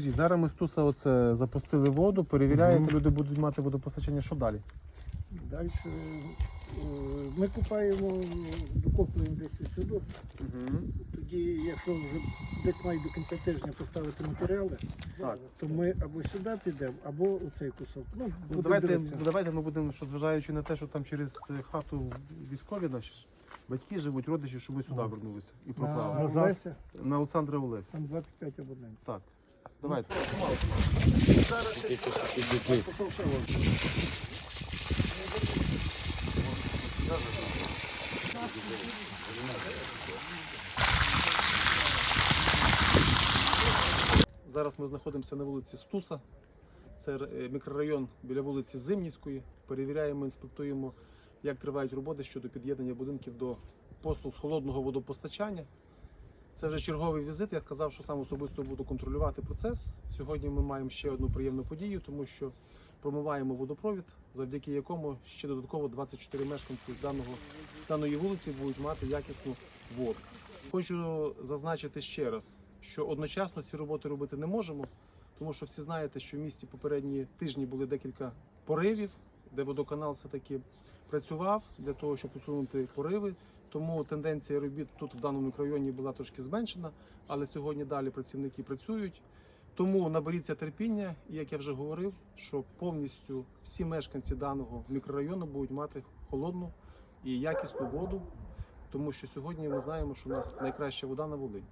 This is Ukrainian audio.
скажіть, зараз ми з Туса оце запустили воду, перевіряєте, Мгм. люди будуть мати водопостачання. Що далі? Далі е, ми купаємо, докоплюємо десь сюди. Тоді, якщо вже десь мають до кінця тижня поставити матеріали, Так. то ми або сюди підемо, або у цей кусок. Ну, Ну, будемо давайте, дивитися. ну, давайте ми будемо, що зважаючи на те, що там через е, хату військові наші батьки живуть, родичі, щоб ми сюди Мгм. вернулися і На. Назад. Олеся, На Олександра Олеся. там 25 абонентів. Так. Давайте. Зараз ми знаходимося на вулиці Стуса. Це е, мікрорайон біля вулиці Зимнівської. Перевіряємо, інспектуємо, як тривають роботи щодо під'єднання будинків до послуг з холодного водопостачання. Це вже черговий візит. Я сказав, що сам особисто буду контролювати процес. Сьогодні ми маємо ще одну приємну подію, тому що промиваємо водопровід, завдяки якому ще додатково 24 мешканці даного, даної вулиці будуть мати якісну воду. Хочу зазначити ще раз, що одночасно ці роботи робити не можемо, тому що всі знаєте, що в місті попередні тижні були декілька поривів, де водоканал все-таки працював для того, щоб усунути пориви. Тому тенденція робіт тут в даному мікрорайоні була трошки зменшена, але сьогодні далі працівники працюють. Тому наберіться терпіння, і як я вже говорив, що повністю всі мешканці даного мікрорайону будуть мати холодну і якісну воду, тому що сьогодні ми знаємо, що у нас найкраща вода на Волині.